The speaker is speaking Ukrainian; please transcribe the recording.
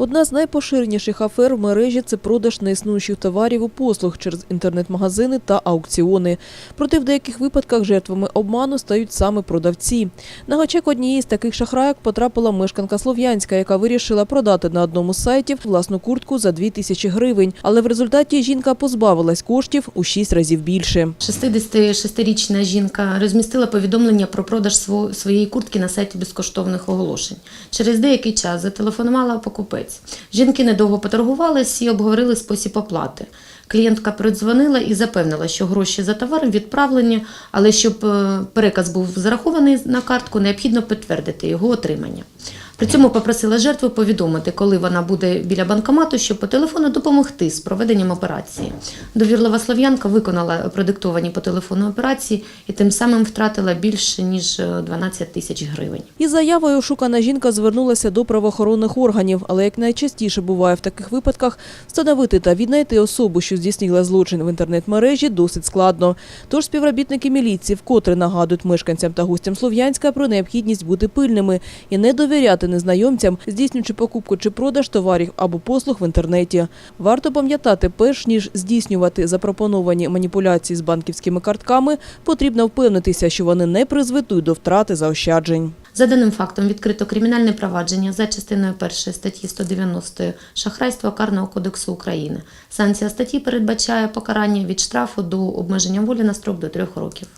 Одна з найпоширеніших афер в мережі це продаж неіснуючих товарів і послуг через інтернет-магазини та аукціони. Проте в деяких випадках жертвами обману стають саме продавці. На гачек однієї з таких шахрайок потрапила мешканка Слов'янська, яка вирішила продати на одному з сайтів власну куртку за 2 тисячі гривень. Але в результаті жінка позбавилась коштів у 6 разів більше. 66-річна жінка розмістила повідомлення про продаж сво- своєї куртки на сайті безкоштовних оголошень. Через деякий час зателефонувала покупець. Жінки недовго поторгувались і обговорили спосіб оплати. Клієнтка передзвонила і запевнила, що гроші за товар відправлені, але щоб е, переказ був зарахований на картку, необхідно підтвердити його отримання. При цьому попросила жертву повідомити, коли вона буде біля банкомату, щоб по телефону допомогти з проведенням операції. Довірлива слов'янка виконала продиктовані по телефону операції і тим самим втратила більше ніж е, 12 тисяч гривень. Із заявою ошукана жінка звернулася до правоохоронних органів, але як найчастіше буває в таких випадках, встановити та віднайти особу, що здійснила злочин в інтернет-мережі, досить складно. Тож співробітники міліції вкотре нагадують мешканцям та гостям Слов'янська про необхідність бути пильними і не довіряти незнайомцям, здійснюючи покупку чи продаж товарів або послуг в інтернеті. Варто пам'ятати, перш ніж здійснювати запропоновані маніпуляції з банківськими картками, потрібно впевнитися, що вони не призведуть до втрати заощаджень. За даним фактом відкрито кримінальне провадження за частиною 1 статті 190 шахрайства Карного кодексу України. Санкція статті передбачає покарання від штрафу до обмеження волі на строк до трьох років.